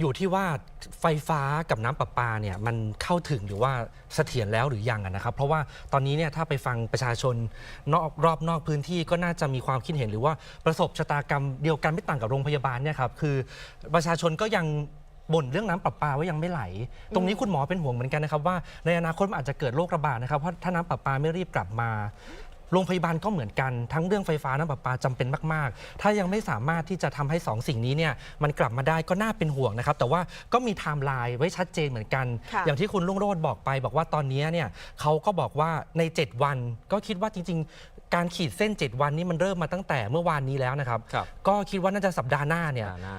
อยู่ที่ว่าไฟฟ้ากับน้ำประปาเนี่ยมันเข้าถึงหรือว่าเสถียรแล้วหรือยังอะนะครับ เพราะว่าตอนนี้เนี่ยถ้าไปฟังประชาชนนอกรอบนอกพื้นที่ก็น่าจะมีความคิดเห็นหรือว่าประสบชะตากรรมเดียวกันไม่ต่างกับโรงพยาบาลเนี่ยครับคือประชาชนก็ยังบ่นเรื่องน้ำประปาว่ายังไม่ไหล ตรงนี้คุณหมอเป็นห่วงเหมือนกันนะครับว่าในอนาคตมันอาจจะเกิดโรคระบาดนะครับเพราะถ้าน้ำประปาไม่รีบกลับมา โรงพยาบาลก็เหมือนกันทั้งเรื่องไฟฟ้าน้ำประปาจำเป็นมากๆ ถ้ายังไม่สามารถที่จะทำให้สองสิ่งนี้เนี่ยมันกลับมาได้ก็น่าเป็นห่วงนะครับ แต่ว่าก็มีไทม์ไลน์ไว้ชัดเจนเหมือนกัน ค่ะ อย่างที่คุณลุงโรดบอกไป บอกว่าตอนนี้เนี่ยเขาก็บอกว่าใน 7 วันก็คิดว่าจริง ๆ การขีดเส้น 7 วันนี้มันเริ่มมาตั้งแต่เมื่อวานนี้แล้วนะครับ ครับก็คิดว่าน่าจะสัปดาห์หน้าเนี่ยอ่าหน้า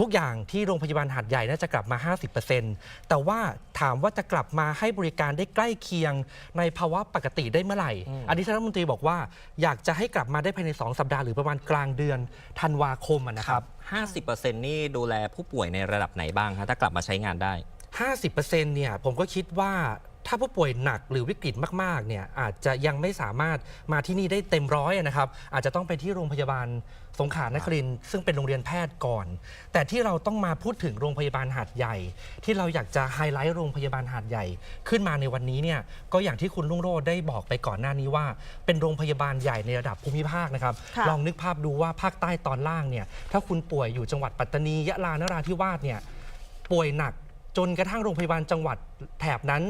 ทุกอย่างที่โรงพยาบาลหาดใหญ่น่าจะกลับมา 50%แต่ว่าถามว่าจะกลับมาให้บริการได้ใกล้เคียงในภาวะปกติได้เมื่อไหร่อืมอันนี้ท่านรัฐมนตรีบอกว่าอยากจะให้กลับมาได้ภายใน 2 สัปดาห์หรือประมาณกลางเดือนธันวาคมอะนะครับ50%นี่ดูแลผู้ป่วยในระดับไหนบ้างคะถ้ากลับมาใช้งานได้ 50%เนี่ยผมก็คิดว่า ถ้าผู้ป่วยหนักหรือวิกฤตมากๆเนี่ยอาจจะยังไม่สามารถมาที่นี่ได้เต็มร้อยนะครับ อาจจะต้องไปที่โรงพยาบาลสงขลานครินทร์ซึ่งเป็นโรงเรียนแพทย์ก่อน แต่ที่เราต้องมาพูดถึงโรงพยาบาลหาดใหญ่ ที่เราอยากจะไฮไลท์โรงพยาบาลหาดใหญ่ ขึ้นมาในวันนี้เนี่ยก็อย่างที่คุณลุงโรดได้บอกไปก่อนหน้านี้ว่า เป็นโรงพยาบาลใหญ่ในระดับภูมิภาคนะครับค่ะ ลองนึกภาพดูว่าภาคใต้ตอนล่างเนี่ยถ้าคุณป่วยอยู่จังหวัดปัตตานียะลานราธิวาสเนี่ย ป่วยหนักจนกระทั่งโรงพยาบาลจังหวัดแถบนั้น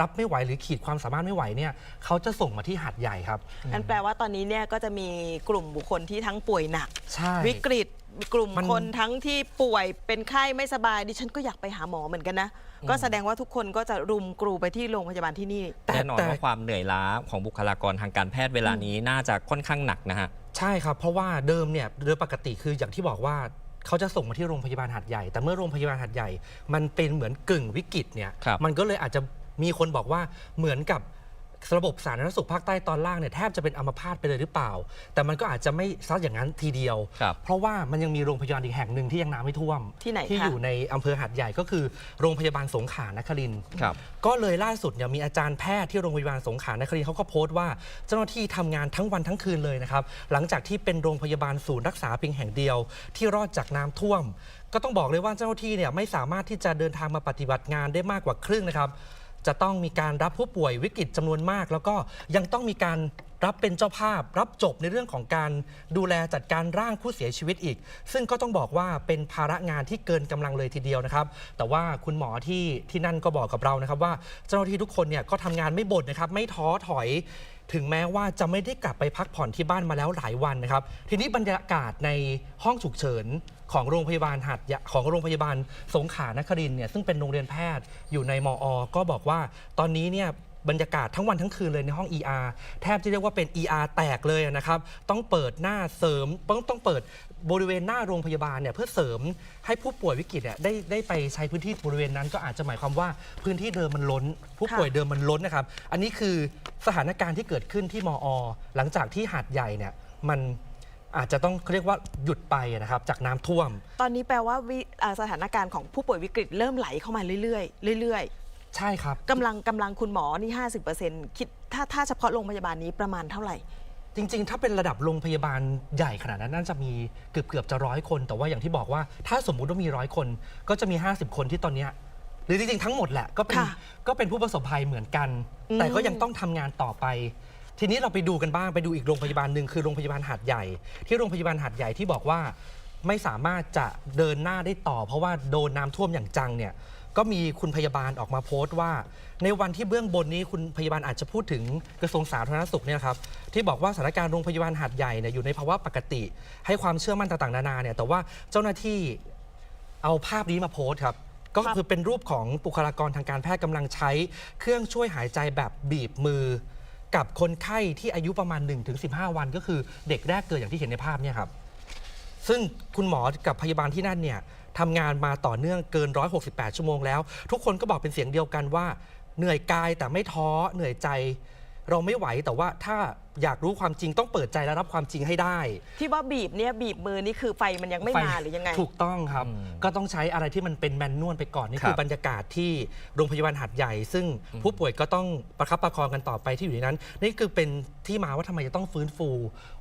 รับไม่ไหวหรือขีดความสามารถไม่ไหวเนี่ยเขาจะส่งมาที่หัดใหญ่ครับ นั่นแปลว่าตอนนี้เนี่ยก็จะมีกลุ่มบุคคลที่ทั้งป่วยหนัก ใช่ วิกฤตกลุ่มมันคนทั้งที่ป่วยเป็นไข้ไม่สบายดิฉันก็อยากไปหาหมอเหมือนกันนะ ก็แสดงว่าทุกคนก็จะรุมกรูไปที่โรงพยาบาลที่นี่ แต่ แน่นอนแต่ว่าความเหนื่อยล้าของบุคลากรทางการแพทย์เวลานี้น่าจะค่อนข้างหนักนะฮะ ใช่ครับ เพราะว่าเดิมเนี่ยโดยปกติคืออย่างที่บอกว่าเขาจะส่งมาที่โรงพยาบาลหัดใหญ่ แต่เมื่อโรงพยาบาลหัดใหญ่ มันเป็นเหมือนกึ่งวิกฤตเนี่ยครับ มันก็เลยอาจจะ มีคนบอกว่าเหมือนกับระบบสาธารณสุขภาคใต้ตอนล่างเนี่ยแทบจะเป็นอัมพาตไปเลยหรือเปล่า แต่มันก็อาจจะไม่ซัดอย่างนั้นทีเดียว ครับเพราะว่ามันยังมีโรงพยาบาลอีกแห่งหนึ่งที่ยังน้ำไม่ท่วมที่ไหนที่คะ อยู่ในอำเภอหัดใหญ่ก็คือโรงพยาบาลสงขลานครินทร์ครับ ก็เลยล่าสุดเนี่ยมีอาจารย์แพทย์ที่โรงพยาบาลสงขลานครินทร์เขาก็โพสต์ว่าเจ้าหน้าที่ทำงานทั้งวันทั้งคืนเลยนะครับหลังจากที่เป็นโรงพยาบาลศูนย์รักษาเพียงแห่งเดียว ที่รอดจากน้ำท่วม ก็ต้องบอกเลยว่าเจ้าหน้าที่เนี่ยไม่สามารถที่จะเดินทางมาปฏิบัติงานได้มากกว่าครึ่งนะครับ จะต้องมีการรับผู้ป่วยวิกฤตจำนวนมาก แล้วก็ยังต้องมีการ รับเป็นเจ้าภาพ รับจบในเรื่องของการดูแลจัดการร่างผู้เสียชีวิตอีก ซึ่งก็ต้องบอกว่าเป็นภาระงานที่เกินกำลังเลยทีเดียวนะครับ แต่ว่าคุณหมอที่ที่นั่นก็บอกกับเรานะครับ ว่าเจ้าหน้าที่ทุกคนเนี่ยก็ทำงานไม่บ่นนะครับ ไม่ท้อถอยถึงแม้ว่าจะไม่ได้กลับไปพักผ่อนที่บ้านมาแล้วหลายวันนะครับ ทีนี้บรรยากาศในห้องฉุกเฉินของโรงพยาบาลหัดของโรงพยาบาลสงขลานครินเนี่ยซึ่งเป็นโรงเรียนแพทย์อยู่ในมอ ก็บอกว่าตอนนี้เนี่ย บรรยากาศทั้งวันทั้งคืนเลยในห้อง ER แทบจะเรียกว่าเป็น ER แตกเลยนะครับต้องเปิดหน้าเสริมต้องต้องเปิดบริเวณหน้าโรงพยาบาลเนี่ยเพื่อเสริมให้ผู้ป่วยวิกฤตเนี่ยได้ได้ไปใช้พื้นที่บริเวณนั้น ก็อาจจะหมายความว่าพื้นที่เดิมมันล้น ผู้ป่วยเดิมมันล้นนะครับ อันนี้คือสถานการณ์ที่เกิดขึ้นที่มอ หลังจากที่หาดใหญ่เนี่ยมันอาจจะต้องเรียกว่าหยุดไปนะครับจากน้ำท่วม ตอนนี้แปลว่าวสถานการณ์ของผู้ป่วยวิกฤตเริ่มไหลเข้ามาเรื่อยๆเรื่อย ใช่ครับๆกำลังกำลังคุณหมอนี่ 50%คิดถ้าถ้าเฉพาะโรงพยาบาลนี้ประมาณเท่าไหร่ จริง ๆ ถ้าเป็นระดับโรงพยาบาลใหญ่ขนาดนั้นน่าจะมีเกือบเกือบๆจะร้อยคน แต่ว่าอย่างที่บอกว่าถ้าสมมุติว่ามีร้อยคน ก็จะมี 50 คนที่ตอนเนี้ยหรือจริงๆทั้งหมดแหละก็เป็นค่ะก็เป็นผู้ประสบภัยเหมือนกัน อืม แต่ก็ยังต้องทำงานต่อไป ทีนี้เราไปดูกันบ้างไปดูอีกโรงพยาบาลหนึ่งคือโรงพยาบาลหาดใหญ่ ที่โรงพยาบาลหาดใหญ่ที่บอกว่า ไม่สามารถจะเดินหน้าได้ต่อ เพราะว่าโดนน้ำท่วมอย่างจังเนี่ย ก็มีคุณพยาบาลออกมาโพสต์ว่า ในวันที่เบื้องบนนี้คุณพยาบาลอาจจะพูดถึงกระทรวงสาธารณสุขเนี่ยครับที่บอกว่าสถานการณ์โรงพยาบาลหาดใหญ่เนี่ยอยู่ในภาวะปกติ ให้ความเชื่อมั่นต่างๆนานาเนี่ยแต่ว่าเจ้าหน้าที่เอาภาพนี้มาโพสต์ครับก็คือเป็นรูปของบุคลากรทางการแพทย์กำลังใช้ เครื่องช่วยหายใจแบบบีบมือ กับคนไข้ที่อายุประมาณ 1-15 วัน ก็คือเด็กแรกเกิดอย่างที่เห็นในภาพเนี่ยครับซึ่งคุณหมอกับพยาบาลที่นั่นเนี่ย ทำงานมาต่อเนื่องเกิน 168 ชั่วโมงแล้ว ทุกคนก็บอกเป็นเสียงเดียวกันว่า เหนื่อยกายแต่ไม่ท้อเหนื่อยใจ เราไม่ไหวแต่ว่าถ้า อยากรู้ความจริงต้องเปิดใจและรับความจริงให้ได้ที่ว่าบีบเนี่ยบีบมือนี่คือไฟมันยังไม่มาหรือยังไง ถูกต้องครับ อืมก็ต้องใช้อะไรที่มันเป็นแมนนวลไปก่อนนี่ครับคือบรรยากาศที่โรงพยาบาลหัดใหญ่ ซึ่งผู้ป่วยก็ต้องประคับประคองกันต่อไปที่อยู่ในนั้น นี่คือเป็นที่มาว่าทำไมจะต้องฟื้นฟู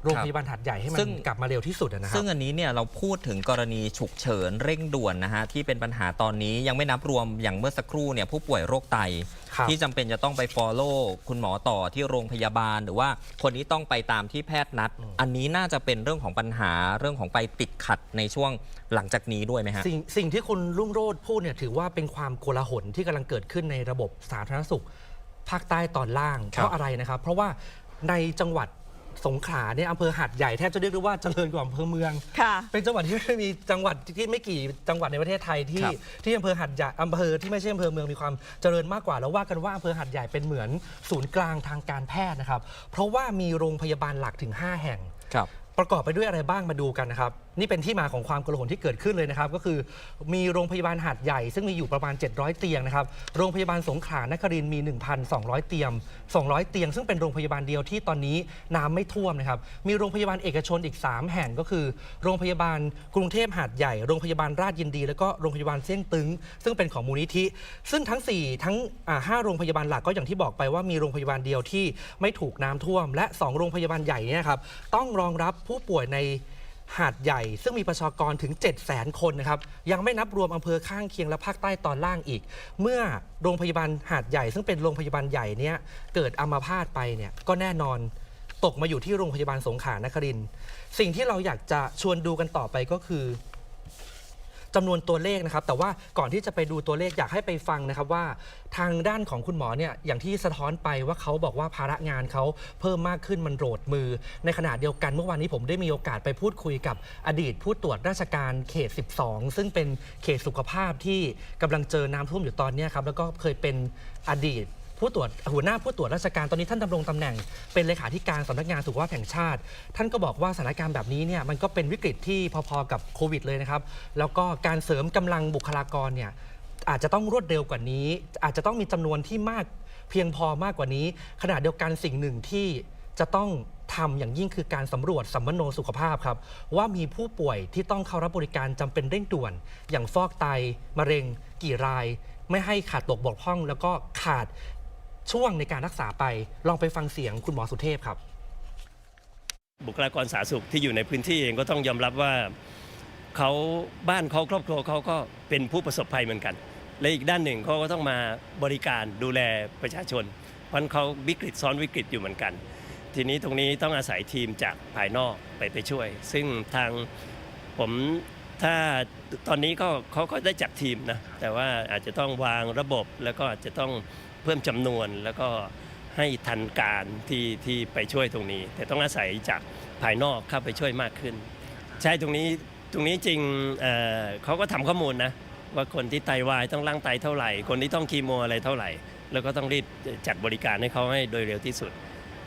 โรงพยาบาลหัดใหญ่ให้มันซึ่ง กลับมาเร็วที่สุดอะนะครัซึ่บ งอันนี้เนี่ยเราพูดถึงกรณีฉุกเฉินเร่งด่วนนะฮะที่เป็นปัญหาตอนนี้ยังไม่นับรวมอย่างเมื่อสักครู่เนี่ยผู้ป่วยโรคไต ครับที่จำเป็นจะต้องไป follow คุณหมอต่อที่โรงพยาบาล หรือว่าคนนี้ต้องไปตามที่แพทย์นัด อันนี้น่าจะเป็นเรื่องของปัญหาเรื่องของไปติดขัดในช่วงหลังจากนี้ด้วยไหมฮะ สิ่งสิ่งที่คุณรุ่งโรจน์พูดเนี่ยถือว่าเป็นความโกลาหลที่กำลังเกิดขึ้นในระบบสาธารณสุข ภาคใต้ตอนล่าง ครับ เพราะอะไรนะครับ เพราะว่าในจังหวัด สงขลาเนี่ยอำเภอหัดใหญ่แทบจะเรียกได้ว่าเจริญกว่าอำเภอเมือง ค่ะ เป็นจังหวัดที่ไม่มีจังหวัดที่ไม่กี่จังหวัดในประเทศไทยที่ครับ ที่อำเภอหัดใหญ่อำเภอที่ไม่ใช่อำเภอเมืองมีความเจริญมากกว่าแล้วว่ากันว่าอำเภอหัดใหญ่เป็นเหมือนศูนย์กลางทางการแพทย์นะครับ เพราะว่ามีโรงพยาบาลหลักถึง 5 แห่ง ครับ ประกอบไปด้วยอะไรบ้างมาดูกันนะครับ นี่เป็นที่มาของความโกลาหลที่เกิดขึ้นเลยนะครับ ก็คือมีโรงพยาบาลหาดใหญ่ ซึ่งมีอยู่ประมาณ 700 เตียงนะครับ โรงพยาบาลสงขลานครินมี 1,200 เตียง 200 เตียง ซึ่งเป็นโรงพยาบาลเดียวที่ตอนนี้น้ำไม่ท่วมนะครับ มีโรงพยาบาลเอกชนอีก 3 แห่งก็คือ โรงพยาบาลกรุงเทพหาดใหญ่ โรงพยาบาลราชยินดี แล้วก็โรงพยาบาลเสี่ยงตึง ซึ่งเป็นของมูลนิธิ ซึ่งทั้ง 4 ทั้งห้าโรงพยาบาลหลักก็อย่างที่บอกไปว่ามีโรงพยาบาลเดียวที่ไม่ถูกน้ำท่วม และ 2 โรงพยาบาลใหญ่เนี่ยครับต้องรองรับผู้ป่วยใน หาดใหญ่ ซึ่งมีประชากรถึง 7 0 0 0 0คนนะครับยังไม่นับรวมอำเภอข้างเคียงและภาคใต้ตอนล่างอีก เมื่อโรงพยาบาลหาดใหญ่ ซึ่งเป็นโรงพยาบาลใหญ่เนี้ยเกิดอัมาพาตไปเนี่ยก็แน่นอนตกมาอยู่ที่โรงพยาบาลสงขลานครินทร์สิ่งที่เราอยากจะชวนดูกันต่อไปก็คือ จำนวนตัวเลขนะครับ แต่ว่าก่อนที่จะไปดูตัวเลขอยากให้ไปฟังนะครับว่า ทางด้านของคุณหมอเนี่ยอย่างที่สะท้อนไปว่าเขาบอกว่าภาระงานเขาเพิ่มมากขึ้นมันโหลดมือ ในขณะเดียวกันเมื่อวานนี้ผมได้มีโอกาสไปพูดคุยกับอดีตผู้ตรวจราชการเขต 12 ซึ่งเป็นเขตสุขภาพที่กำลังเจอน้ำท่วมอยู่ตอนเนี้ยครับแล้วก็เคยเป็นอดีต ผู้ตรวจหัวหน้าผู้ตรวจราชการตอนนี้ท่านดำรงตำแหน่ง เป็นเลขาธิการสำนักงานสุขภาพแห่งชาติ ท่านก็บอกว่าสถานการณ์แบบนี้เนี่ยมันก็เป็นวิกฤตที่พอๆกับโควิดเลยนะครับ แล้วก็การเสริมกำลังบุคลากรเนี่ยอาจจะต้องรวดเร็วกว่านี้ อาจจะต้องมีจำนวนที่มากเพียงพอมากกว่านี้ ขณะเดียวกันสิ่งหนึ่งที่จะต้องทำอย่างยิ่งคือการสำรวจสัมมโนสุขภาพครับ ว่ามีผู้ป่วยที่ต้องเข้ารับบริการจำเป็นเร่งด่วน อย่างฟอกไตมะเร็ง กี่ราย ไม่ให้ขาดตกบกพร่อง แล้วก็ขาด ช่วงในการรักษาไป ลองไปฟังเสียงคุณหมอสุเทพครับ บุคลากรสาธารณสุขที่อยู่ในพื้นที่เองก็ต้องยอมรับว่าเขาบ้านเขาครอบครัวเขาก็เป็นผู้ประสบภัยเหมือนกัน และอีกด้านหนึ่งเขาก็ต้องมาบริการดูแลประชาชนเพราะเขาวิกฤตซ้อนวิกฤตอยู่เหมือนกัน ทีนี้ตรงนี้ต้องอาศัยทีมจากภายนอกไปไปช่วย ซึ่งทางผมถ้าตอนนี้ก็เขาก็ได้จัดทีมนะแต่ว่าอาจจะต้องวางระบบแล้วก็อาจจะต้อง เพิ่มจำนวนแล้วก็ให้ทันการที่ที่ไปช่วยตรงนี้ แต่ต้องอาศัยจากภายนอกเข้าไปช่วยมากขึ้น ใช่ตรงนี้ตรงนี้จริงเอ่อเขาก็ทำข้อมูลนะว่าคนที่ไตวายต้องล้างไตเท่าไหร่ คนที่ต้องคีโมอะไรเท่าไหร่ แล้วก็ต้องรีบจัดบริการให้เขาให้โดยเร็วที่สุด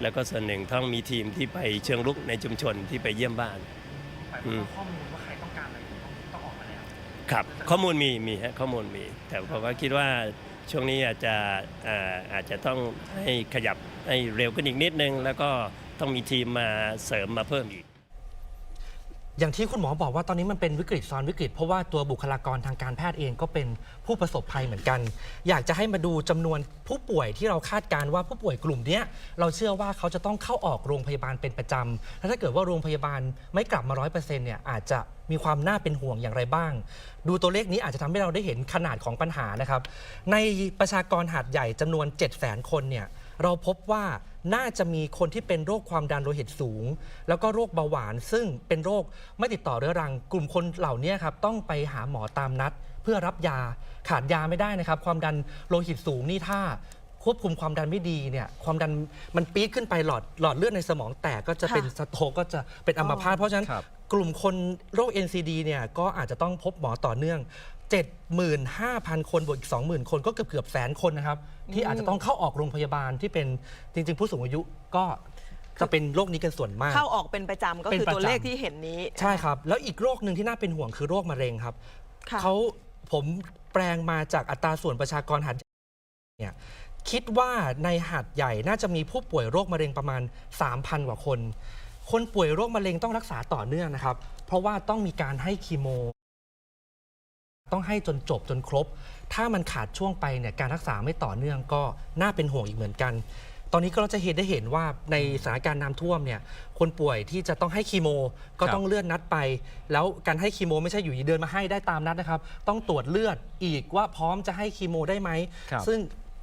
แล้วก็ส่วนหนึ่งต้องมีทีมที่ไปเชิงลุกในชุมชนที่ไปเยี่ยมบ้านอืมข้อมูลว่าใครต้องการอะไรต้องออกมาแล้วครับข้อมูลมีมีฮะข้อมูลมี แต่ผมว่าคิดว่า ช่วงนี้อาจจะเอ่ออาจจะต้องให้ขยับให้เร็วขึ้นอีกนิดนึง แล้วก็ต้องมีทีมมาเสริมมาเพิ่มอีก อย่างที่คุณหมอบอกว่าตอนนี้มันเป็นวิกฤตซ้อนวิกฤต เพราะว่าตัวบุคลากรทางการแพทย์เองก็เป็นผู้ประสบภัยเหมือนกัน อยากจะให้มาดูจำนวนผู้ป่วยที่เราคาดการณ์ว่าผู้ป่วยกลุ่มนี้เราเชื่อว่าเขาจะต้องเข้าออกโรงพยาบาลเป็นประจำและถ้าเกิดว่าโรงพยาบาลไม่กลับมาร้อยเปอร์เซ็นต์เนี่ยอาจจะมีความน่าเป็นห่วงอย่างไรบ้าง ดูตัวเลขนี้อาจจะทำให้เราได้เห็นขนาดของปัญหานะครับ ในประชากรหาดใหญ่จำนวน 7 0 0 0 0 0 คนเนี่ยเราพบว่า น่าจะมีคนที่เป็นโรคความดันโลหิตสูง แล้วก็โรคเบาหวาน ซึ่งเป็นโรคไม่ติดต่อเรื้อรัง กลุ่มคนเหล่านี้ครับต้องไปหาหมอตามนัด เพื่อรับยาขาดยาไม่ได้นะครับ ความดันโลหิตสูงนี่ถ้าควบคุมความดันไม่ดีเนี่ยความดันมันปี๊ดขึ้นไปหลอดหลอดเลือดในสมองแตกก็จะเป็นค่ะสโตรกก็จะเป็นอัมพาตเพราะฉะนั้นครับกลุ่มคนโรค NCD เนี่ยก็อาจจะต้องพบหมอต่อเนื่อง 75,000 คนบวกอีก 20,000 คนก็เกือบเกือบแสนคนนะครับ ที่อาจจะต้องเข้าออกโรงพยาบาลที่เป็นจริง ๆ ผู้สูงอายุก็จะเป็นโรคนี้กันส่วนมาก เข้าออกเป็นประจำก็เป็นคือประจำตัวเลขที่เห็นนี้ ใช่ครับ แล้วอีกโรคหนึ่งที่น่าเป็นห่วงคือโรคมะเร็งครับค่ะเขาผมแปลงมาจากอัตราส่วนประชากรหัดใหญ่เนี่ยคิดว่าในหาดใหญ่น่าจะมีผู้ป่วยโรคมะเร็งประมาณ 3,000 กว่าคน คนป่วยโรคมะเร็งต้องรักษาต่อเนื่องนะครับ เพราะว่าต้องมีการให้คีโม ต้องให้จนจบจนครบ ถ้ามันขาดช่วงไปเนี่ยการรักษาไม่ต่อเนื่องก็น่าเป็นห่วงอีกเหมือนกัน ตอนนี้ก็เราจะเห็นได้เห็นว่าในสถานการณ์น้ำท่วมเนี่ยคนป่วยที่จะต้องให้คีโม ก็ครับต้องเลื่อนนัดไป แล้วการให้คีโม ไม่ใช่อยู่ดีเดินมาให้ได้ตามนัดนะครับต้องตรวจเลือดอีกว่าพร้อมจะให้คีโม ได้ไหมครับ ซึ่ง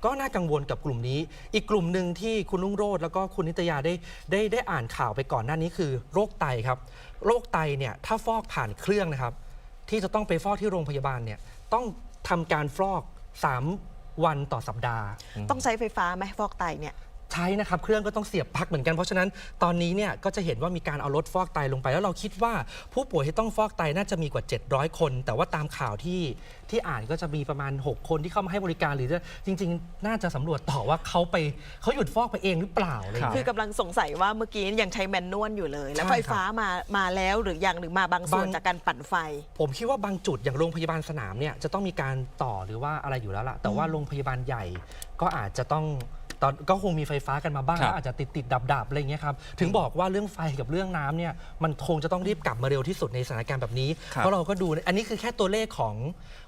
ก็น่ากังวลกับกลุ่มนี้ อีกกลุ่มหนึ่งที่คุณลุงโรดแล้วก็คุณนิตยาได้ได้ได้อ่านข่าวไปก่อนหน้านี้คือ โรคไตครับ โรคไตเนี่ยถ้าฟอกผ่านเครื่องนะครับ ที่จะต้องไปฟอกที่โรงพยาบาลเนี่ยต้องทำการฟอก 3 วันต่อสัปดาห์ ต้องใช้ไฟฟ้าไหมฟอกไตเนี่ย ใช้นะครับเครื่องก็ต้องเสียบปลั๊กเหมือนกันเพราะฉะนั้นตอนนี้เนี่ยก็จะเห็นว่ามีการเอารถฟอกไตลงไป แล้วเราคิดว่าผู้ป่วยที่ต้องฟอกไตน่าจะมีกว่า 700 คน แต่ว่าตามข่าวที่ที่อ่านก็จะมีประมาณ 6 คนที่เข้ามาให้บริการหรือจะจริง ๆ น่าจะสำรวจต่อว่าเขาไปเขาหยุดฟอกไปเองหรือเปล่าอะไรอย่างคืเงี้อย กำลังสงสัยว่าเมื่อกี้ยังใช้แมนนวลอยู่เลย แล้วใช่ไฟครับฟ้ามามาแล้วหรือยังหรือมาบางส่วนบาง จากการปั่นไฟ ผมคิดว่าบางจุดอย่างโรงพยาบาลสนามเนี่ยจะต้องมีการต่อหรือว่าอะไรอยู่แล้วล่ะแต่ว่าโรงพยาบาลใหญ่ก็อาจจะต้อง ตอนก็คงมีไฟฟ้ากันมาบ้างครับแล้วอาจจะติดติดดับดับๆอะไรอย่างเงี้ยครับถึงบอกว่าเรื่องไฟกับเรื่องน้ำเนี่ยมันคงจะต้องรีบกลับมาเร็วที่สุดในสถานการณ์แบบนี้ ครับเพราะเราก็ดูอันนี้คือแค่ตัวเลขของ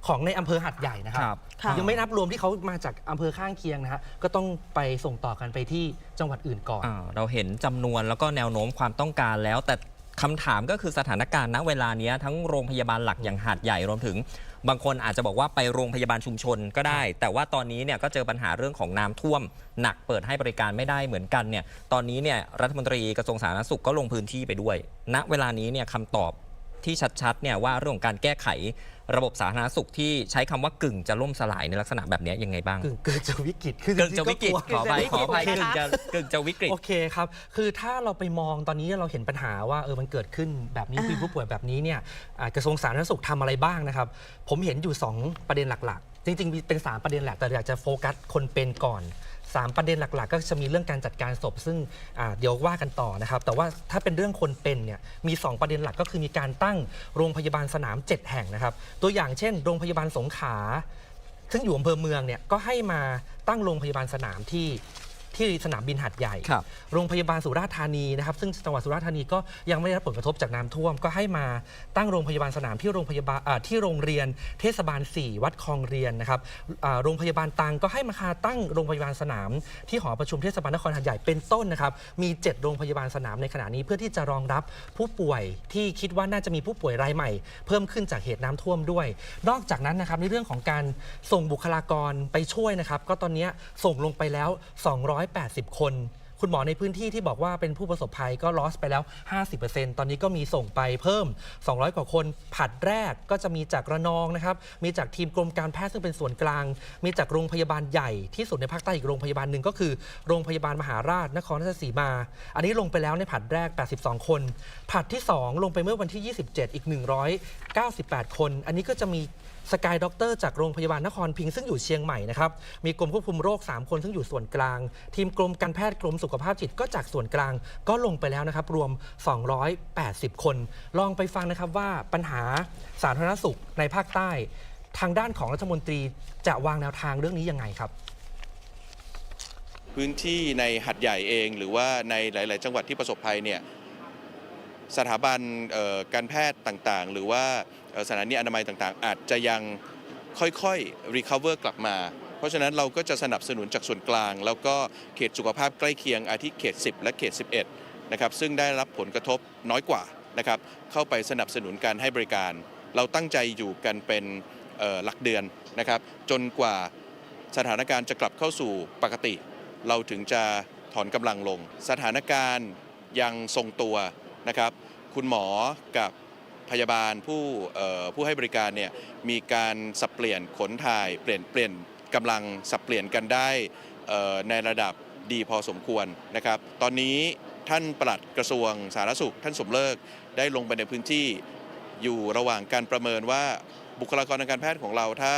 ของในอำเภอหัดใหญ่นะครัครับ ค่ะยังไม่นับรวมที่เขามาจากอำเภอข้างเคียงนะฮะก็ต้องไปส่งต่อกันไปที่จังหวัดอื่นก่อน อ่าเราเห็นจำนวนแล้วก็แนวโน้มความต้องการแล้ว แต่คำถามก็คือสถานการณ์ณเวลาเนี้ยทั้งโรงพยาบาลหลักอย่างหาดใหญ่รวมถึง บางคนอาจจะบอกว่าไปโรงพยาบาลชุมชนก็ได้ แต่ว่าตอนนี้เนี่ยก็เจอปัญหาเรื่องของน้ำท่วม หนักเปิดให้บริการไม่ได้เหมือนกันเนี่ยตอนนี้เนี่ยรัฐมนตรีกระทรวงสาธารณสุขก็ลงพื้นที่ไปด้วยณเวลานี้เนี่ยคำตอบ ที่ชัดๆเนี่ยว่าเรื่องของการแก้ไขระบบสาธารณสุขที่ใช้คำว่ากึ่งจะล่มสลายในลักษณะแบบเนี้ยยังไงบ้าง กึ่งเกินจะวิกฤตคือกึ่งจะวิกฤตขออภัยขออภัยกึ่กึ่งงจะจะกึ่งจะวิกฤต โอเคครับ คือถ้าเราไปมองตอนนี้เราเห็นปัญหาว่าเออมันเกิดขึ้นแบบนี้อ่ามี มีผู้ป่วยแบบนี้เนี่ยอ่ากระทรวงสาธารณสุขทำอะไรบ้างนะครับ ผมเห็นอยู่ 2 ประเด็นหลักๆ จริงๆมีเป็น 3 ประเด็นแหละแต่อยากจะโฟกัสคนเป็นก่อน 3 ประเด็นหลัก ๆ ก็จะมีเรื่องการจัดการศพ ซึ่งอ่าเดี๋ยวว่ากันต่อนะครับ แต่ว่าถ้าเป็นเรื่องคนเป็นเนี่ยมี 2 ประเด็นหลักก็คือมีการตั้งโรงพยาบาลสนาม 7 แห่งนะครับ ตัวอย่างเช่น โรงพยาบาลสงขลาซึ่งอยู่อำเภอเมืองเนี่ยก็ให้มาตั้งโรงพยาบาลสนามที่ ที่สนามบินหัดใหญ่ ครับ โรงพยาบาลสุราษฎร์ธานีนะครับซึ่งจังหวัดสุราษฎร์ธานีก็ยังไม่ได้รับผลกระทบจากน้ำท่วม ก็ให้มาตั้งโรงพยาบาลสนามที่โรงพยาบาลอ่าที่โรงเรียนเทศบาล 4 วัดคลองเรียนนะครับอ่าโรงพยาบาลตังก็ให้มาคาตั้งโรงพยาบาลสนาม ที่หอประชุมเทศบาลนครหัดใหญ่เป็นต้นนะครับมี 7 โรงพยาบาลสนามในขณะนี้เพื่อที่จะรองรับผู้ป่วยที่คิดว่าน่าจะมีผู้ป่วยรายใหม่ เพิ่มขึ้นจากเหตุน้ำท่วมด้วย นอกจากนั้นนะครับในเรื่องของการส่งบุคลากรไปช่วยนะครับก็ตอนนี้ส่งลงไปแล้ว280 คน คุณหมอในพื้นที่ที่บอกว่าเป็นผู้ประสบภัยก็ลอสไปแล้ว 50%ตอนนี้ก็มีส่งไปเพิ่ม 200 กว่าคนผัดแรกก็จะมีจากระนองนะครับ มีจากทีมกรมการแพทย์ซึ่งเป็นส่วนกลาง มีจากโรงพยาบาลใหญ่ที่สุดในภาคใต้อีกโรงพยาบาลหนึ่งก็คือโรงพยาบาลมหาราชนครราชสีมา อันนี้ลงไปแล้วในผัดแรก 82 คน ผัดที่ 2 ลงไปเมื่อวันที่ 27 อีก 198 คน อันนี้ก็จะมี สกายด็อกเตอร์จากโรงพยาบาลนครพิงค์ซึ่งอยู่เชียงใหม่นะครับ มีกรมควบคุมโรค 3 คนซึ่งอยู่ส่วนกลาง ทีมกรมการแพทย์กรมสุขภาพจิตก็จากส่วนกลางก็ลงไปแล้วนะครับ รวม 280 คน ลองไปฟังนะครับว่าปัญหาสาธารณสุขในภาคใต้ ทางด้านของรัฐมนตรีจะวางแนวทางเรื่องนี้ยังไงครับพื้นที่ในหัดใหญ่เอง หรือว่าในหลาย ๆ จังหวัดที่ประสบภัยเนี่ย สถาบันการแพทย์ต่างๆ หรือว่าสถานีอนามัยต่างๆ อาจจะยังค่อยๆ recover กลับมา เพราะฉะนั้นเราก็จะสนับสนุนจากส่วนกลาง แล้วก็เขตสุขภาพใกล้เคียงอาทิเขต 10 และเขต 11 นะครับ ซึ่งได้รับผลกระทบน้อยกว่านะครับ เข้าไปสนับสนุนการให้บริการ เราตั้งใจอยู่กันเป็นหลักเดือนนะครับ จนกว่าสถานการณ์จะกลับเข้าสู่ปกติ เราถึงจะถอนกำลังลง สถานการณ์ยังทรงตัว นะครับคุณหมอกับพยาบาลผู้ผู้ให้บริการเนี่ยมีการสับเปลี่ยนขนถ่ายเปลี่ยนเปลี่ยนกำลังสับเปลี่ยนกันได้ในระดับดีพอสมควรนะครับ ตอนนี้ท่านปลัดกระทรวงสาธารณสุข ท่านสมเลิกได้ลงไปในพื้นที่อยู่ระหว่างการประเมินว่าบุคลากรทางการแพทย์ของเราถ้า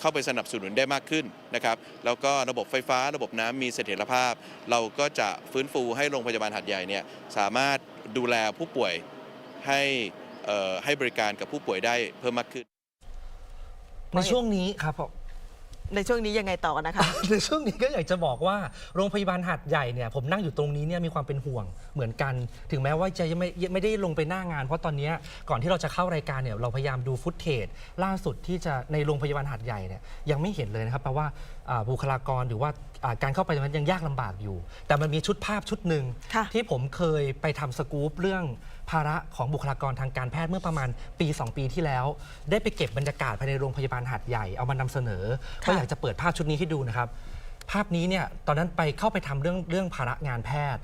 เข้าไปสนับสนุนได้มากขึ้นนะครับแล้วก็ระบบไฟฟ้าระบบน้ำมีเสถียรภาพ เราก็จะฟื้นฟูให้โรงพยาบาลหัดใหญ่เนี่ยสามารถดูแลผู้ป่วยให้ให้บริการกับผู้ป่วยได้เพิ่มมากขึ้น ในช่วงนี้ครับผม ในช่วงนี้ยังไงต่อนะคะ ในช่วงนี้ก็อยากจะบอกว่าโรงพยาบาลหัดใหญ่เนี่ยผมนั่งอยู่ตรงนี้เนี่ยมีความเป็นห่วงเหมือนกัน ถึงแม้ว่าจะยังไม่ยังไม่ได้ลงไปหน้างาน เพราะตอนเนี้ยก่อนที่เราจะเข้ารายการเนี่ยเราพยายามดูฟุตเทจล่าสุดที่จะในโรงพยาบาลหัดใหญ่เนี่ยยังไม่เห็นเลยนะครับแปลว่าอ่าบุคลากรหรือว่าอ่าการเข้าไปตรงนั้นยังยากลำบากอยู่ แต่มันมีชุดภาพชุดหนึ่งค่ะ ที่ผมเคยไปทำสกู๊ปเรื่อง ภาระของบุคลากรทางการแพทย์เมื่อประมาณปี 2 ปีที่แล้ว ได้ไปเก็บบรรยากาศภายในโรงพยาบาลหัดใหญ่เอามานำเสนอค่ะก็อยากจะเปิดภาพชุดนี้ให้ดูนะครับ ภาพนี้เนี่ยตอนนั้นไปเข้าไปทำเรื่องเรื่องภาระงานแพทย์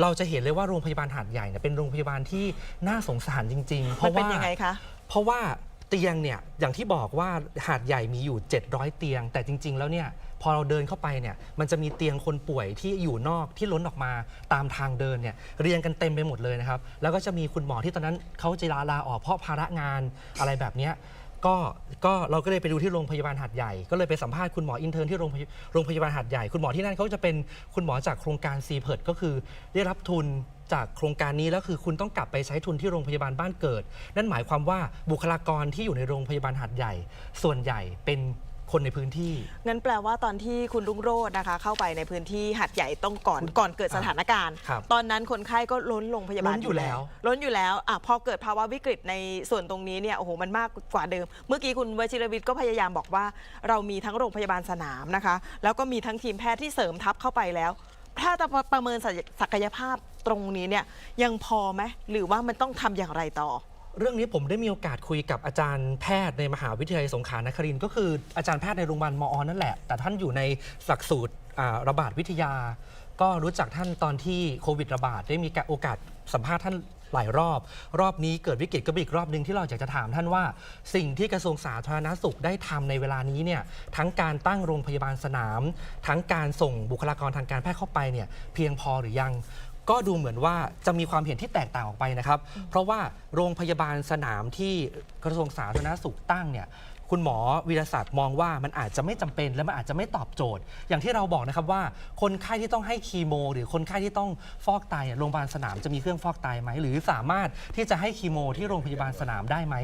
เราจะเห็นเลยว่าโรงพยาบาลหาดใหญ่เนี่ยเป็นโรงพยาบาลที่น่าสงสารจริง ๆ เพมันราะเป็นว่า ยังไงคะ เพราะว่าเตียงเนี่ยอย่างที่บอกว่าหาดใหญ่มีอยู่ 700 เตียง แต่จริง ๆ แล้วเนี่ย พอเราเดินเข้าไปเนี่ยมันจะมีเตียงคนป่วยที่อยู่นอกที่ล้นออกมาตามทางเดินเนี่ยเรียงกันเต็มไปหมดเลยนะครับ แล้วก็จะมีคุณหมอที่ตอนนั้นเขาจะลาลาออกเพราะภาระงานอะไรแบบเนี้ยก็ก็เราก็เลยไปดูที่โรงพยาบาลหาดใหญ่ ก็เลยไปสัมภาษณ์คุณหมออินเทอร์นที่โรงพยโรงพยาบาลหาดใหญ่คุณหมอที่นั่นเขาจะเป็นคุณหมอจากโครงการซีเพิร์ก็คือได้รับทุนจากโครงการนี้แล้วคือคุณต้องกลับไปใช้ทุนที่โรงพยาบาลบ้านเกิด นั่นหมายความว่าบุคลากรที่อยู่ในโรงพยาบาลหัดใหญ่ ส่วนใหญ่เป็น คนในพื้นที่ งั้นแปลว่าตอนที่คุณรุ่งโรจน์นะคะ เข้าไปในพื้นที่หัดใหญ่ต้องก่อนก่อนเกิดสถานการณ์ ครับตอนนั้นคนไข้ก็ล้นโรงพยาบาลล้นอยู่แล้วล้นอยู่แล้วอะพอเกิดภาวะวิกฤตในส่วนตรงนี้เนี่ยโอ้โหมันมากกว่าเดิม เมื่อกี้คุณวชิรวิทย์ก็พยายามบอกว่า เรามีทั้งโรงพยาบาลสนามนะคะ แล้วก็มีทั้งทีมแพทย์ที่เสริมทัพเข้าไปแล้ว ถ้าจะประเมินศักยภาพตรงนี้เนี่ยยังพอไหมหรือว่ามันต้องทำอย่างไรต่อ เรื่องนี้ผมได้มีโอกาสคุยกับอาจารย์แพทย์ในมหาวิทยาลัยสงขลานครินทร์ก็คืออาจารย์แพทย์ในโรงพยาบาลมอ นั่นแหละ แต่ท่านอยู่ในหลักสูตรอ่าระบาดวิทยา ก็รู้จักท่านตอนที่โควิดระบาดได้มีโอกาสสัมภาษณ์ท่านหลายรอบ รอบนี้เกิดวิกฤตก็เป็นอีกรอบหนึ่งที่เราอยากจะถามท่านว่า สิ่งที่กระทรวงสาธารณสุขได้ทำในเวลานี้เนี่ยทั้งการตั้งโรงพยาบาลสนาม ทั้งการส่งบุคลากรทางการแพทย์เข้าไปเนี่ยเพียงพอหรือยัง ก็ดูเหมือนว่าจะมีความเห็นที่แตกต่างออกไปนะครับ เพราะว่าโรงพยาบาลสนามที่กระทรวงสาธารณสุขตั้งเนี่ย คุณหมอวิรศักดิ์มองว่ามันอาจจะไม่จำเป็นและมันอาจจะไม่ตอบโจทย์ อย่างที่เราบอกนะครับว่าคนไข้ที่ต้องให้คีโม หรือคนไข้ที่ต้องฟอกไตอะโรงพยาบาลสนามจะมีเครื่องฟอกไตไหมหรือสามารถที่จะให้คีโม ที่โรงพยาบาลสนามได้ไหม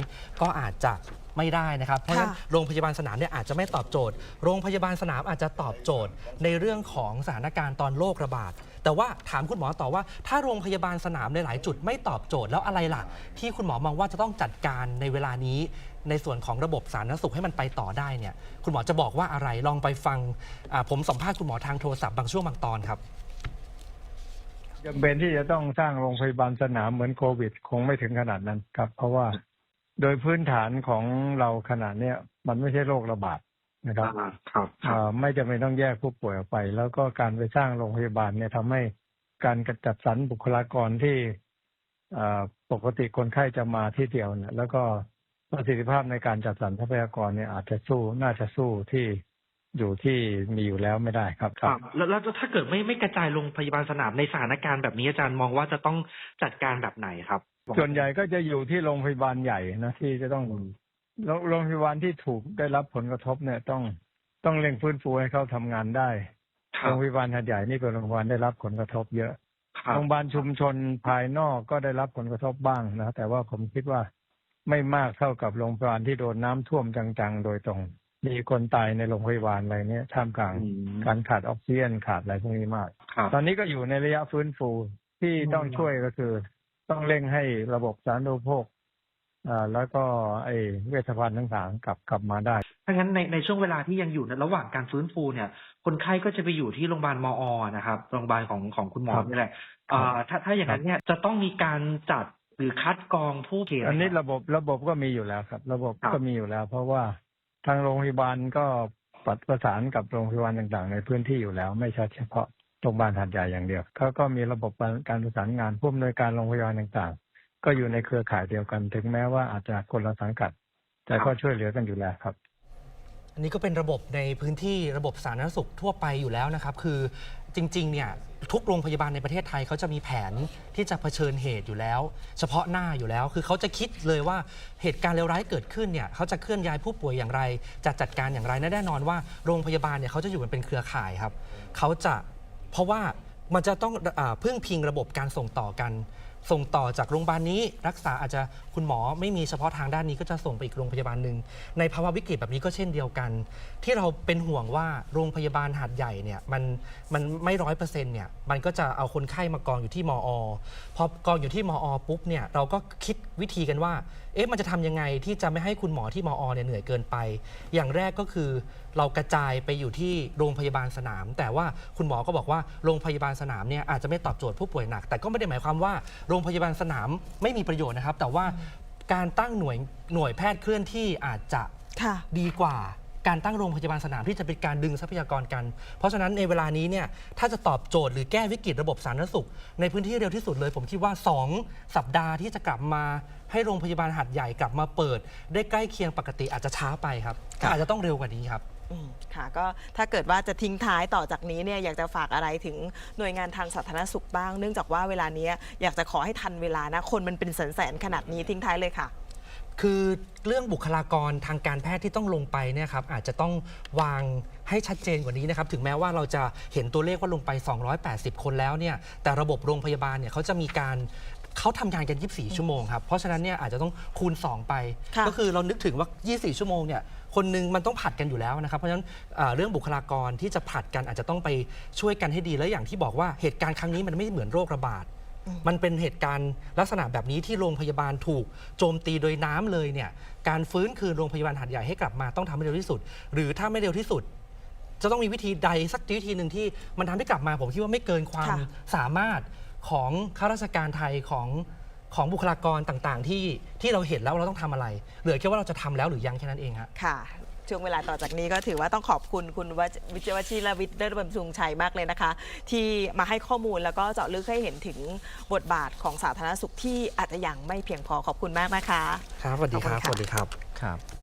ก็อาจจะไม่ได้นะครับ เพราะฉะนั้นค่ะโรงพยาบาลสนามเนี่ยอาจจะไม่ตอบโจทย์ โรงพยาบาลสนามอาจจะตอบโจทย์ ในเรื่องของสถานการณ์ตอนโรคระบาด แต่ว่าถามคุณหมอต่อว่า ถ้าโรงพยาบาลสนามในหลายจุดไม่ตอบโจทย์แล้วอะไรล่ะ ที่คุณหมอมองว่าจะต้องจัดการในเวลานี้ ในส่วนของระบบสาธารณสุขให้มันไปต่อได้เนี่ยคุณหมอจะบอกว่าอะไรลองไปฟังอ่าผมสัมภาษณ์คุณหมอทางโทรศัพท์บางช่วงบางตอนครับ จำเป็นที่จะต้องสร้างโรงพยาบาลสนามเหมือนโควิด คงไม่ถึงขนาดนั้นครับ เพราะว่าโดยพื้นฐานของเราขนาดเนี้ยมันไม่ใช่โรคระบาดนะครับครับครัอ่าบไม่จำเป็นต้องแยกผู้ป่วยออกไป แล้วก็การไปสร้างโรงพยาบาลเนี่ยทำให้การจัดสรรบุคลากรที่อ่าปกติคนไข้จะมาที่เดียวเนี่ยแล้วก็ ประสิทธิภาพในการจัดสรรทรัพยากรเนี่ยอาจจะสู้น่าจะสู้ที่อยู่ที่มีอยู่แล้วไม่ได้ครับครับ แล้วแล้วถ้าเกิดไม่ไม่กระจายโรงพยาบาลสนามในสถานการณ์แบบนี้อาจารย์มองว่าจะต้องจัดการแบบไหนครับ ส่วนใหญ่ก็จะอยู่ที่โรงพยาบาลใหญ่นะที่จะต้องโรงโรงพยาบาลที่ถูกได้รับผลกระทบเนี่ยต้องต้องเร่งฟื้นฟูให้เขาทำงานได้คโรรับงพยาบาลหัดใหญ่นี่เป็นโรงพยาบาลได้รับผลกระทบเยอะครับโรงพยาบาลชุมชนภายนอกก็ได้รับผลกระทบบ้างนะแต่ว่าผมคิดว่า ไม่มากเท่ากับโรงพยาบาลที่โดนน้ำท่วมจังๆ โดยตรง มีคนตายในโรงพยาบาลอะไรเนี่ยท่ามกลางอืมการขาดออกซิเจนขาดอะไรพวกนี้มากครับตอนนี้ก็อยู่ในระยะฟื้นฟูที่ต้องช่วยก็คือ ต้องเร่งให้ระบบสาธารณูปโภคอ่าแล้วก็ไอ้เวชภัณฑ์ต่างๆกลับกลับมาได้ถ้างั้นในในช่วงเวลาที่ยังอยู่ในระหว่างการฟื้นฟูเนี่ย คนไข้ก็จะไปอยู่ที่โรงพยาบาลมอ นะครับ โรงพยาบาลของของคุณหมอครับนี่แหละเอ่อถ้าถ้าอย่างนั้นเนี่ยจะต้องมีการจัด หรือคัดกรองผู้เกี่ยวอันนี้ระบบระบบก็มีอยู่แล้วครับ ระบบครับก็มีอยู่แล้ว เพราะว่าทางโรงพยาบาลก็ประสานกับโรงพยาบาลต่างๆ ในพื้นที่อยู่แล้ว ไม่ใช่เฉพาะโรงพยาบาลหัดใหญ่อย่างเดียวเขาก็มีระบบการประสานงานผู้อำนวยการโรงพยาบาลต่างๆ ก็อยู่ในเครือข่ายเดียวกัน ถึงแม้ว่าอาจจะคนละสังกัด แต่ก็ช่วยเหลือกันอยู่แล้วครับ อันนี้ก็เป็นระบบในพื้นที่ระบบสาธารณสุขทั่วไปอยู่แล้วนะครับ คือจริงๆเนี่ยทุกโรงพยาบาลในประเทศไทยเขาจะมีแผนที่จะเผชิญเหตุอยู่แล้ว เฉพาะหน้าอยู่แล้ว คือเขาจะคิดเลยว่าเหตุการณ์เลวร้ายเกิดขึ้นเนี่ยเขาจะเคลื่อนย้ายผู้ป่วยอย่างไร จะจัดการอย่างไรและแน่นอนว่าโรงพยาบาลเนี่ยเขาจะอยู่กันเป็นเครือข่ายครับเขาจะเพราะว่ามันจะต้องอาพึ่งพิงระบบการส่งต่อกัน ส่งต่อจากโรงพยาบาลนี้ รักษาอาจจะคุณหมอไม่มีเฉพาะทางด้านนี้ก็จะส่งไปอีกโรงพยาบาลหนึ่งในภาวะวิกฤตแบบนี้ก็เช่นเดียวกัน ที่เราเป็นห่วงว่าโรงพยาบาลหาดใหญ่เนี่ยมันมันไม่ร้อยเปอร์เซ็นต์เนี่ยมันก็จะเอาคนไข้มากองอยู่ที่มอพอกองอยู่ที่มอปุ๊บเนี่ยเราก็คิดวิธีกันว่า เอ๊ะมันจะทำยังไงที่จะไม่ให้คุณหมอที่มอเนี่ยเหนื่อยเกินไป อย่างแรกก็คือ เรากระจายไปอยู่ที่โรงพยาบาลสนาม แต่ว่าคุณหมอก็บอกว่าโรงพยาบาลสนามเนี่ยอาจจะไม่ตอบโจทย์ผู้ป่วยหนัก แต่ก็ไม่ได้หมายความว่าโรงพยาบาลสนามไม่มีประโยชน์นะครับ แต่ว่าการตั้งหน่วยหน่วยแพทย์เคลื่อนที่อาจจะ ค่ะ ดีกว่า การตั้งโรงพยาบาลสนามที่จะเป็นการดึงทรัพยากรกัน เพราะฉะนั้นในเวลานี้เนี่ยถ้าจะตอบโจทย์หรือแก้วิกฤตระบบสาธารณสุข ในพื้นที่เร็วที่สุดเลย ผมคิดว่า 2 สัปดาห์ที่จะกลับมาให้โรงพยาบาลหัดใหญ่กลับมาเปิด ได้ใกล้เคียงปกติอาจจะช้าไปครับครับอาจจะต้องเร็วกว่านี้ครับอืมค่ะก็ถ้าเกิดว่าจะทิ้งท้ายต่อจากนี้เนี่ยอยากจะฝากอะไรถึงหน่วยงานทางสาธารณสุขบ้าง เนื่องจากว่าเวลานี้อยากจะขอให้ทันเวลานะคนมันเป็นแสนๆขนาดนี้ทิ้งท้ายเลยค่ะ คือเรื่องบุคลากรทางการแพทย์ที่ต้องลงไปเนี่ยครับอาจจะต้องวางให้ชัดเจนกว่านี้นะครับถึงแม้ว่าเราจะเห็นตัวเลขว่าลงไป 280 คนแล้วเนี่ยแต่ระบบโรงพยาบาลเนี่ยเขาจะมีการเขาทำงานกัน 24 ชั่วโมงครับ เพราะฉะนั้นเนี่ยอาจจะต้องคูณ 2 ไป ค่ะ ก็คือเรานึกถึงว่า 24 ชั่วโมงเนี่ยคนหนึงมันต้องผัดกันอยู่แล้วนะครับ เพราะฉะนั้นเอ่อเรื่องบุคลากรที่จะผลัดกันอาจจะต้องไปช่วยกันให้ดี และอย่างที่บอกว่าเหตุการณ์ครั้งนี้มันไม่เหมือนโรคระบาด มันเป็นเหตุการณ์ลักษณะแบบนี้ที่โรงพยาบาลถูกโจมตีโดยน้ำเลยเนี่ยการฟื้นคืนโรงพยาบาลหัดใหญ่ให้กลับมาต้องทำให้เร็วที่สุด หรือถ้าไม่เร็วที่สุด จะต้องมีวิธีใดสักวิธีหนึ่งที่มันทำให้กลับมาผมคิดว่าไม่เกินความค่ะสามารถของข้าราชการไทยของของบุคลากรต่างๆ ที่ที่เราเห็นแล้วเราต้องทำอะไร เหลือแค่ว่าเราจะทำแล้วหรือยังแค่นั้นเองฮะค่ะ ช่วงเวลาต่อจากนี้ก็ถือว่าต้องขอบคุณคุณวชวิจวชิรวิทย์เลิศบำรุงชัยมากเลยนะคะ ที่มาให้ข้อมูลแล้วก็เจาะลึกให้เห็นถึงบทบาทของสาธารณสุขที่อาจจะยังไม่เพียงพอขอบคุณมากนะคะ ครับสวัสดีครับขอบคุณค่ะสวัสดีครับครับ